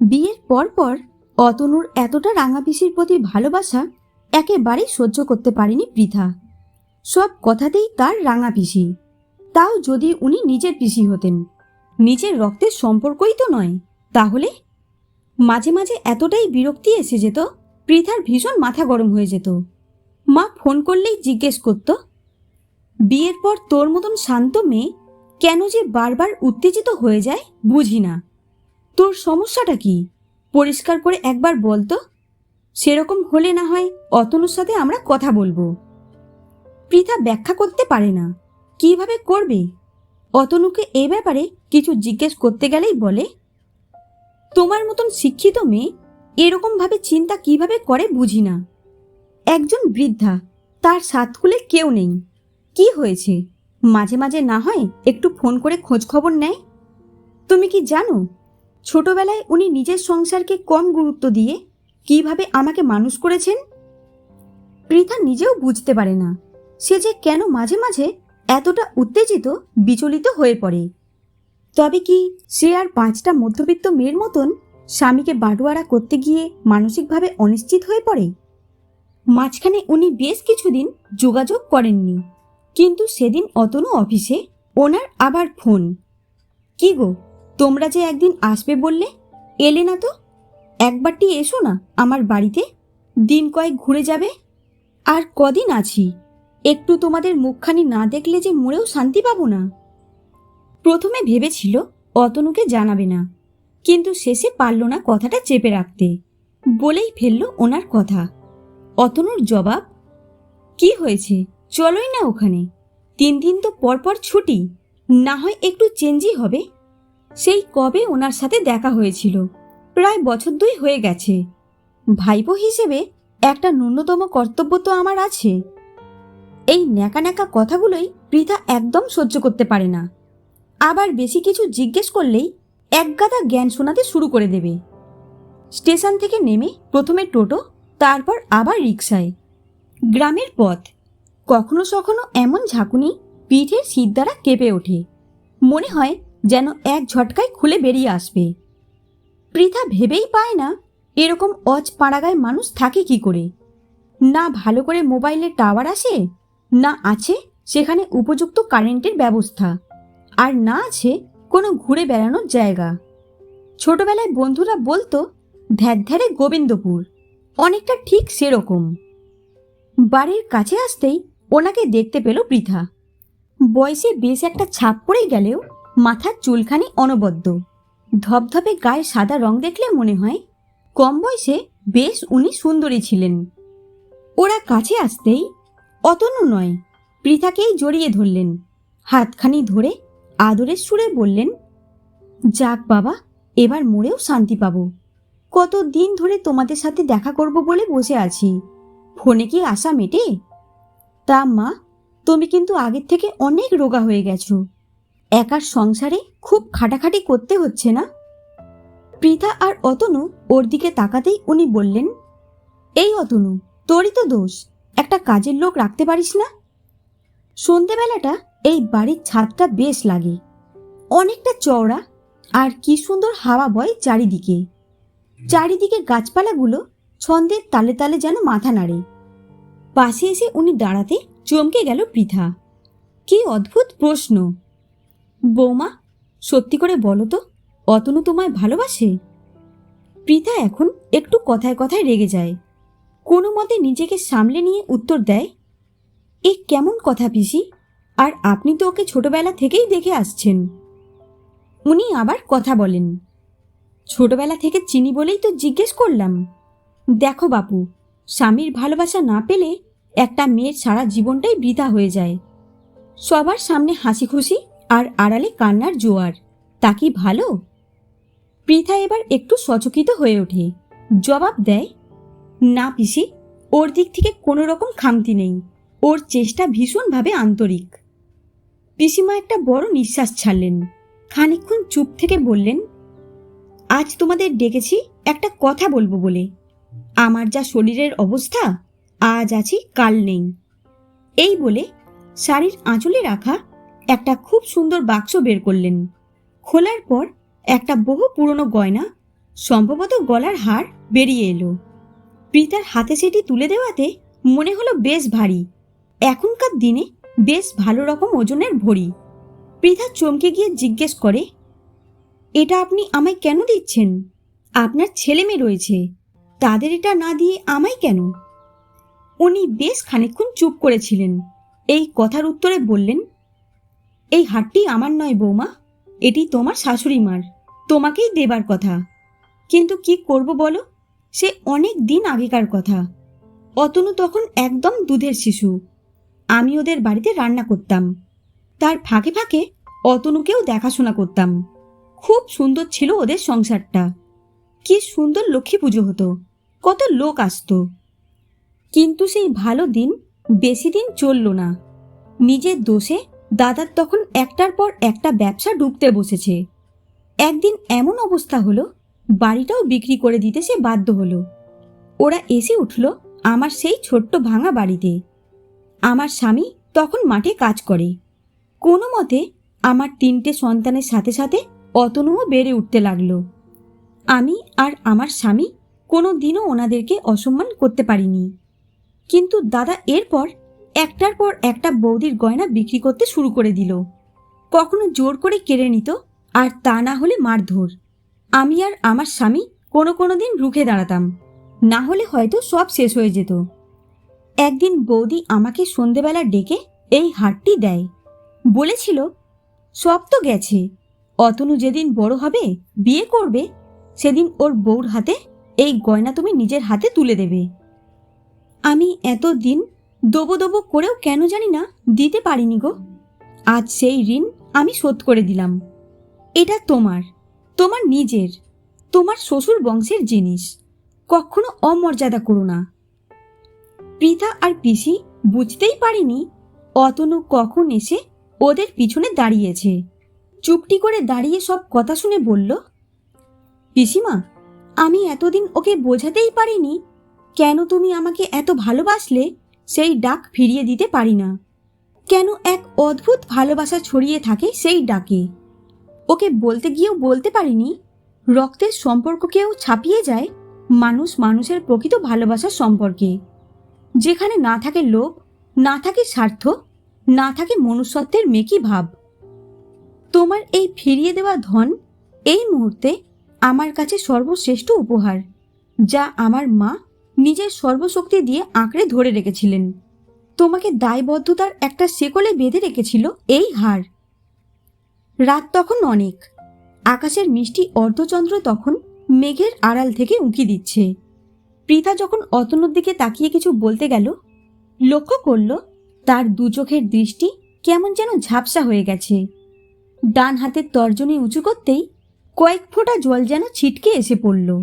বিয়ের পর পর অতনুর এতটা রাঙা পিসির প্রতি ভালোবাসা একেবারেই সহ্য করতে পারেনি পৃথা। সব কথাতেই তার রাঙা পিসি তাও যদি উনি নিজের পিসি হতেন। নিজের রক্তের সম্পর্কই তো নয়, তাহলে? মাঝে মাঝে এতটাই বিরক্তি এসে যেত, পৃথার ভীষণ মাথা গরম হয়ে যেত। মা ফোন করলেই জিজ্ঞেস করত, বিয়ের পর তোর মতন শান্ত মেয়ে কেন যে বারবার উত্তেজিত হয়ে যায় বুঝি না। তোর সমস্যাটা কি? পরিষ্কার করে একবার বলতো সেরকম হলে না হয় অতনুর সাথে আমরা কথা বলব। পৃথা ব্যাখ্যা করতে পারে না। কীভাবে করবে? অতনুকে এ ব্যাপারে কিছু জিজ্ঞেস করতে গেলেই বলে, তোমার মতন শিক্ষিত মেয়ে এরকমভাবে চিন্তা কীভাবে করে বুঝি না। একজন বৃদ্ধা, তার সাতকুলে কেউ নেই। কি হয়েছে? মাঝে মাঝে না হয় একটু ফোন করে খোঁজ খবর নেয়? তুমি কি জানো ছোটবেলায় উনি নিজের সংসারকে কম গুরুত্ব দিয়ে কীভাবে আমাকে মানুষ করেছেন? পৃথা নিজেও বুঝতে পারে না। সে যে কেন মাঝে মাঝে এতটা উত্তেজিত, বিচলিত হয়ে পড়ে। তবে কি সে আর পাঁচটা মধ্যবিত্ত মেয়ের মতন স্বামীকে বাটোয়ারা করতে গিয়ে মানসিকভাবে অনিশ্চিত হয়ে পড়ে? মাঝখানে উনি বেশ কিছুদিন যোগাযোগ করেননি। কিন্তু সেদিন অতনু অফিসে, ওনার আবার ফোন। কি গো তোমরা যে একদিন আসবে বললে? এলে না তো? একবারটি এসো না আমার বাড়িতে। দিন কয়েক ঘুরে যাবে। আর কদিন আছি? একটু তোমাদের মুখখানি না দেখলে যে মরেও শান্তি পাবো না। প্রথমে ভেবেছিল অতনুকে জানাবে না। কিন্তু শেষে পারল না কথাটা চেপে রাখতে। বলেই ফেলল ওনার কথা। অতনুর জবাব, কি হয়েছে? চলোই না ওখানে। তিন দিন তো পরপর ছুটি। না হয় একটু চেঞ্জই হবে। সেই কবে ওনার সাথে দেখা হয়েছিল। প্রায় বছর দুই হয়ে গেছে। ভাইপো হিসেবে একটা ন্যূনতম কর্তব্য তো আমার আছে। এই ন্যাকা ন্যাকা কথাগুলোই পৃথা একদম সহ্য করতে পারে না। আবার বেশি কিছু জিজ্ঞেস করলেই একগাদা জ্ঞান শোনাতে শুরু করে দেবে। স্টেশন থেকে নেমে প্রথমে টোটো, তারপর আবার রিক্সায় গ্রামের পথ। কখনো সখনো এমন ঝাঁকুনি পিঠের শীত দ্বারা কেঁপে ওঠে। মনে হয় যেন এক ঝটকায় খুলে বেরিয়ে আসবে। পৃথা ভেবেই পায় না, এরকম অজ পাড়াগায় মানুষ থাকে কি করে? না ভালো করে মোবাইলে টাওয়ার আসে, না আছে সেখানে উপযুক্ত কারেন্টের ব্যবস্থা, আর না আছে কোনো ঘুরে বেড়ানোর জায়গা। ছোটবেলায় বন্ধুরা বলতো, ধ্যার ধ্যারে গোবিন্দপুর, অনেকটা ঠিক সেরকম। বাড়ির কাছে আসতেই ওনাকে দেখতে পেল পৃথা। বয়সে বেশ একটা ছাপ পড়ে গেলেও মাথার চুলখানি অনবদ্য। ধপধপে গায়ে সাদা রং দেখলে মনে হয় কম বয়সে বেশ উনি সুন্দরী ছিলেন। ওরা কাছে আসতেই অতনু নয়, পৃথাকেই জড়িয়ে ধরলেন। হাতখানি ধরে আদরের সুরে বললেন, যাক বাবা, এবার মরেও শান্তি পাব। কত দিন ধরে তোমাদের সাথে দেখা করব বলে বসে আছি। ফোনে কি আশা মেটে? তা মা, তুমি কিন্তু আগের থেকে অনেক রোগা হয়ে গেছো। একার সংসারে খুব খাটাখাটি করতে হচ্ছে না? পৃথা আর অতনু ওর দিকে তাকাতেই উনি বললেন, এই অতনু, তোরই তো দোষ, একটা কাজের লোক রাখতে পারিস না? সন্ধেবেলাটা এই বাড়ির ছাদটা বেশ লাগে, অনেকটা চওড়া আর কি সুন্দর হাওয়া বয় চারিদিকে। চারিদিকে গাছপালাগুলো ছন্দের তালে তালে যেন মাথা নাড়ে। পাশে এসে উনি দাঁড়াতে চমকে গেল পৃথা। কি অদ্ভুত প্রশ্ন! বৌমা, সত্যি করে বলো তো, অতনু তোমায় ভালোবাসে? পৃথা এখন একটু কথায় কথায় রেগে যায়। কোনো মতে নিজেকে সামলে নিয়ে উত্তর দেয়, এ কেমন কথা পিসি, আর আপনি তো ওকে ছোটবেলা থেকেই দেখে আসছেন। উনি আবার কথা বলেন, ছোটবেলা থেকে চিনি বলেই তো জিজ্ঞেস করলাম। দেখো বাপু, স্বামীর ভালোবাসা না পেলে একটা মেয়ের সারা জীবনটাই বৃথা হয়ে যায়। সবার সামনে হাসি খুশি আর আড়ালে কান্নার জোয়ার। তা কি ভালো? পৃথা এবার একটু সচকিত হয়ে ওঠে। জবাব দেয়, না পিসি, ওর দিক থেকে কোনো রকম খামতি নেই। ওর চেষ্টা ভীষণভাবে আন্তরিক। পিসিমা একটা বড় নিঃশ্বাস ছাড়লেন। খানিকক্ষণ চুপ থেকে বললেন, আজ তোমাদের ডেকেছি একটা কথা বলব বলে। আমার যা শরীরের অবস্থা, আজ আছি কাল নেই। এই বলে শাড়ির আঁচলে রাখা একটা খুব সুন্দর বাক্স বের করলেন। খোলার পর একটা বহু পুরনো গয়না, সম্ভবত গলার হার, বেরিয়ে এলো। প্রীতার হাতে সেটি তুলে দেওয়াতে মনে হলো বেশ ভারী। এখনকার দিনে বেশ ভালো রকম ওজনের ভরি। পৃথা চমকে গিয়ে জিজ্ঞেস করে, এটা আপনি আমায় কেন দিচ্ছেন? আপনার ছেলে মেয়ে রয়েছে। তাদের এটা না দিয়ে আমায় কেন? উনি বেশ খানিকক্ষণ চুপ করেছিলেন। এই কথার উত্তরে বললেন এই হাটটি আমার নয় বৌমা, এটি তোমার শাশুড়ি মার, তোমাকেই দেবার কথা। কিন্তু কি করব বলো? সে অনেক দিন আগেকার কথা। অতনু তখন একদম দুধের শিশু। আমি ওদের বাড়িতে রান্না করতাম। তার ফাঁকে ফাঁকে অতনুকেও দেখাশোনা করতাম। খুব সুন্দর ছিল ওদের সংসারটা। কি সুন্দর লক্ষ্মী পুজো হতো। কত লোক আসতো। কিন্তু সেই ভালো দিন বেশি দিন চলল না। নিজের দোষে দাদার তখন একটার পর একটা ব্যবসা ডুবতে বসেছে। একদিন এমন অবস্থা হলো, বাড়িটাও বিক্রি করে দিতে সে বাধ্য হলো। ওরা এসে উঠল আমার সেই ছোট্ট ভাঙা বাড়িতে। আমার স্বামী তখন মাঠে কাজ করে। কোনো মতে আমার তিনটে সন্তানের সাথে সাথে অতনুও বেড়ে উঠতে লাগল। আমি আর আমার স্বামী কোনো দিনও ওনাদেরকে অসম্মান করতে পারিনি। কিন্তু দাদা এরপর একটার পর একটা বৌদির গয়না বিক্রি করতে শুরু করে দিল। কখনো জোর করে কেড়ে নিত, আর তা না হলে মারধর আমি আর আমার স্বামী কোনো কোনো দিন রুখে দাঁড়াতাম, না হলে হয়তো সব শেষ হয়ে যেত। একদিন বৌদি আমাকে সন্ধেবেলা ডেকে এই হারটি দেয়। বলেছিল, সব তো গেছে, অতনু যেদিন বড় হবে, বিয়ে করবে, সেদিন ওর বউর হাতে এই গয়না তুমি নিজের হাতে তুলে দেবে। আমি এত দিন দোবো দোবো করেও কেন জানি না দিতে পারিনি গো। আজ সেই ঋণ আমি শোধ করে দিলাম। এটা তোমার তোমার নিজের, তোমার শ্বশুর বংশের জিনিস। কখনো অমর্যাদা করো না। পৃথা আর পিসি বুঝতেই পারিনি অতনু কখন এসে ওদের পিছনে দাঁড়িয়েছে। চুপটি করে দাঁড়িয়ে সব কথা শুনে বলল, পিসিমা, আমি এতদিন ওকে বোঝাতেই পারিনি। কেন তুমি আমাকে এত ভালোবাসলে? সেই ডাক ফিরিয়ে দিতে পারি না। কেন এক অদ্ভুত ভালোবাসা ছড়িয়ে থাকে সেই ডাকে? ওকে বলতে গিয়েও বলতে পারিনি। রক্তের সম্পর্ককেও ছাপিয়ে যায় মানুষ মানুষের প্রকৃত ভালোবাসার সম্পর্কে। যেখানে না থাকে লোভ, না থাকে স্বার্থ, না থাকে মনুষ্যত্বের মেকি ভাব। তোমার এই ফিরিয়ে দেওয়া ধন এই মুহূর্তে আমার কাছে সর্বশ্রেষ্ঠ উপহার, যা আমার মা নিজের সর্বশক্তি দিয়ে আঁকড়ে ধরে রেখেছিলেন। তোমাকে দায়বদ্ধতার একটা শেকলে বেঁধে রেখেছিল এই হার রাত তখন অনেক। আকাশের মিষ্টি অর্ধচন্দ্র তখন মেঘের আড়াল থেকে উঁকি দিচ্ছে। পৃথা যখন অতনুর দিকে তাকিয়ে কিছু বলতে গেল, লক্ষ্য করল, তার দু চোখের দৃষ্টি কেমন যেন ঝাপসা হয়ে গেছে। ডান হাতের তর্জনী উঁচু করতেই কয়েক ফোঁটা জল যেন ছিটকে এসে পড়ল।